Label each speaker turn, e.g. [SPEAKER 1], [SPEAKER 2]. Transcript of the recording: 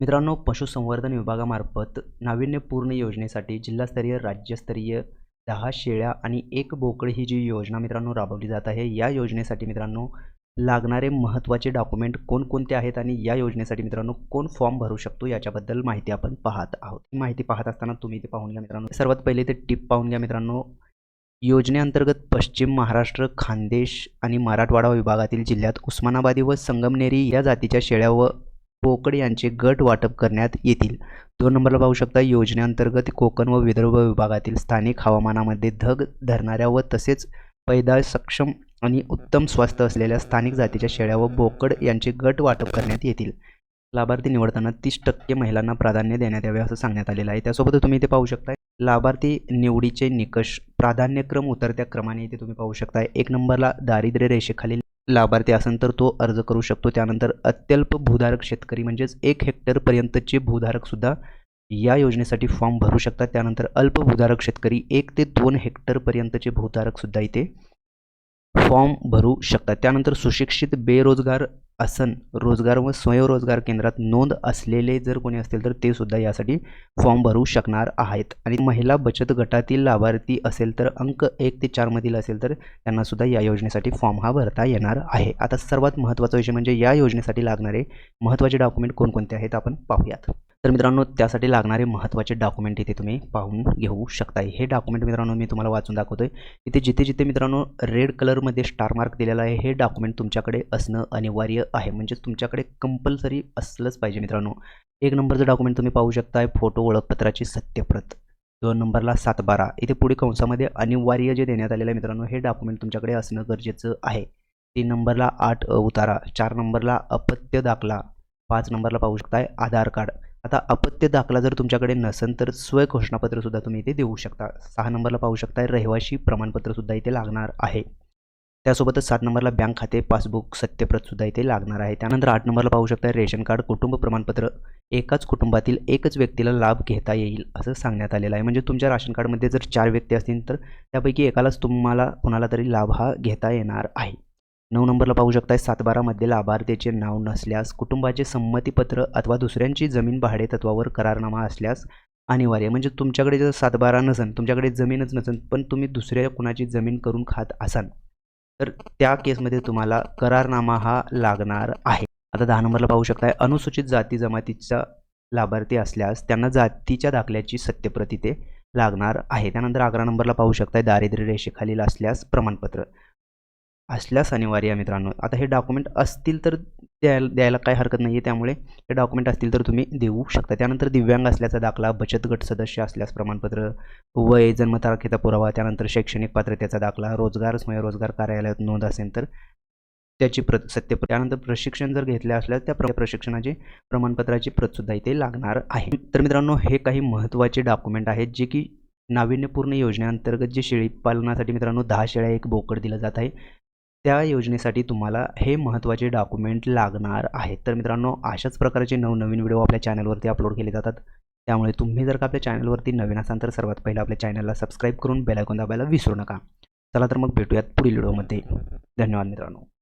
[SPEAKER 1] मित्रांनो पशुसंवर्धन विभागामार्फत नाविन्यपूर्ण योजनेसाठी जिल्हास्तरीय राज्यस्तरीय दहा शेळ्या आणि एक बोकड ही जी योजना मित्रांनो राबवली जात आहे या योजनेसाठी मित्रांनो लागणारे महत्त्वाचे डॉक्युमेंट कोणकोणते आहेत आणि या योजनेसाठी मित्रांनो कोण फॉर्म भरू शकतो याच्याबद्दल माहिती आपण पाहत आहोत. ही माहिती पाहत असताना तुम्ही ते पाहून घ्या मित्रांनो. सर्वात पहिले ते टिप पाहून घ्या मित्रांनो. योजनेअंतर्गत पश्चिम महाराष्ट्र खानदेश आणि मराठवाडा विभागातील जिल्ह्यात उस्मानाबादी व संगमनेरी या जातीच्या शेळ्या व बोकड यांचे गट वाटप करण्यात येतील. दोन नंबरला पाहू शकता योजनेअंतर्गत कोकण व विदर्भ विभागातील स्थानिक हवामानामध्ये धग धरणाऱ्या व तसेच पैदास सक्षम आणि उत्तम स्वास्थ्य असलेल्या स्थानिक जातीच्या शेळ्या व बोकड यांचे गट वाटप करण्यात येतील. लाभार्थी निवडताना तीस टक्के महिलांना प्राधान्य देण्यात यावे असं सांगण्यात आलेलं आहे. त्यासोबत तुम्ही इथे पाहू शकता लाभार्थी निवडीचे निकष प्राधान्यक्रम उतरत्या क्रमाने इथे तुम्ही पाहू शकता एक नंबरला दारिद्र्य रेषेखालील लाभार्थी असेल तर तो अर्ज करू शकतो. त्यानंतर अत्यल्प भूधारक शेतकरी म्हणजेच एक हेक्टरपर्यंतचे भूधारकसुद्धा या योजनेसाठी फॉर्म भरू शकतात. त्यानंतर अल्प भूधारक शेतकरी एक ते दोन हेक्टरपर्यंतचे भूधारकसुद्धा इथे फॉर्म भरू शकतात. त्यानंतर सुशिक्षित बेरोजगार असन रोजगार व स्वयंरोजगार केंद्रात नोंद असलेले जर कोणी असतील तर ते सुद्धा यासाठी फॉर्म भरू शकणार आहेत. आणि महिला बचत गटातील लाभार्थी असेल तर अंक एक ते चारमधील असेल तर त्यांनासुद्धा या योजनेसाठी फॉर्म हा भरता येणार आहे. आता सर्वात महत्त्वाचा विषय म्हणजे या योजनेसाठी लागणारे महत्त्वाचे डॉक्युमेंट कोणकोणते आहेत आपण पाहूयात. तर मित्रांनो त्यासाठी लागणारे महत्त्वाचे डॉक्युमेंट इथे तुम्ही पाहून घेऊ शकता हे डॉक्युमेंट मित्रांनो मी तुम्हाला वाचून दाखवतो आहे इथे जिथे जिथे मित्रांनो रेड कलरमध्ये स्टार मार्क दिलेला आहे हे डॉक्युमेंट तुमच्याकडे असणं अनिवार्य आहे. म्हणजेच तुमच्याकडे कंपल्सरी असलंच पाहिजे मित्रांनो. एक नंबरचं डॉक्युमेंट तुम्ही पाहू शकताय फोटो ओळखपत्राची सत्यप्रत. दोन नंबरला सातबारा. इथे पुढे कंसामध्ये अनिवार्य जे देण्यात आलेलं आहे मित्रांनो हे डॉक्युमेंट तुमच्याकडे असणं गरजेचं आहे. तीन नंबरला आठ उतारा चार नंबरला अपत्य दाखला. पाच नंबरला पाहू शकताय आधार कार्ड. आता अपत्य दाखला जर तुमच्याकडे नसेल तर स्वघोषणापत्रसुद्धा तुम्ही इथे देऊ शकता. सहा नंबरला पाहू शकता रहिवाशी प्रमाणपत्रसुद्धा इथे लागणार आहे. त्यासोबतच सात नंबरला बँक खाते पासबुक सत्यप्रतसुद्धा इथे लागणार आहे. त्यानंतर आठ नंबरला पाहू शकता रेशन कार्ड कुटुंब प्रमाणपत्र. एकाच कुटुंबातील एकच व्यक्तीला लाभ घेता येईल असं सांगण्यात आलेलं आहे. म्हणजे तुमच्या राशन कार्डमध्ये जर चार व्यक्ती असतील तर त्यापैकी एकालाच तुम्हाला कोणाला तरी लाभ हा घेता येणार आहे. नऊ नंबरला पाहू शकताय सातबारामध्ये लाभार्थीचे नाव नसल्यास कुटुंबाचे संमतीपत्र अथवा दुसऱ्यांची जमीन भाडे तत्वावर करारनामा असल्यास अनिवार्य. म्हणजे तुमच्याकडे जर सातबारा नसेल तुमच्याकडे जमीनच नसेल पण तुम्ही दुसऱ्या कुणाची जमीन करून खात असाल तर त्या केसमध्ये तुम्हाला करारनामा हा लागणार आहे. आता दहा नंबरला पाहू शकताय अनुसूचित जाती जमातीचा लाभार्थी असल्यास त्यांना जातीच्या दाखल्याची सत्यप्रती ते लागणार आहे. त्यानंतर अकरा नंबरला पाहू शकताय दारिद्र्य रेषेखालील असल्यास प्रमाणपत्र. असल्यास अनिवार्य आहे मित्रांनो. आता हे डॉक्युमेंट असतील तर द्यायला द्यायला काही हरकत नाही आहे त्यामुळे हे डॉक्युमेंट असतील तर तुम्ही देऊ शकता. त्यानंतर दिव्यांग असल्याचा दाखला बचत गट सदस्य असल्यास प्रमाणपत्र वय जन्मतारखेचा पुरावा त्यानंतर शैक्षणिक पात्रतेचा दाखला रोजगार स्वयंरोजगार कार्यालयात नोंद असेल तर त्याची प्रत सत्य त्यानंतर प्रशिक्षण जर घेतले असल्यास त्या प्र प्रशिक्षणाचे प्रमाणपत्राची प्रतसुद्धा इथे लागणार आहे. तर मित्रांनो हे काही महत्त्वाचे डॉक्युमेंट आहेत जे की नाविन्यपूर्ण योजनेअंतर्गत जे शेळी पालनासाठी मित्रांनो दहा शेळ्या एक बोकड दिलं जात आहे. त्या योजनेसाठी तुम्हाला हे महत्त्वाचे डॉक्युमेंट लागणार आहेत. तर मित्रांनो अशाच प्रकारचे नवनवीन व्हिडिओ आपल्या चॅनलवरती अपलोड केले जातात. त्यामुळे तुम्ही जर का आपल्या चॅनलवरती नवीन असाल तर सर्वात पहिलं आपल्या चॅनलला सबस्क्राईब करून बेलायकॉन दाबायला विसरू नका. चला तर मग भेटूयात पुढील व्हिडिओमध्ये. धन्यवाद मित्रांनो.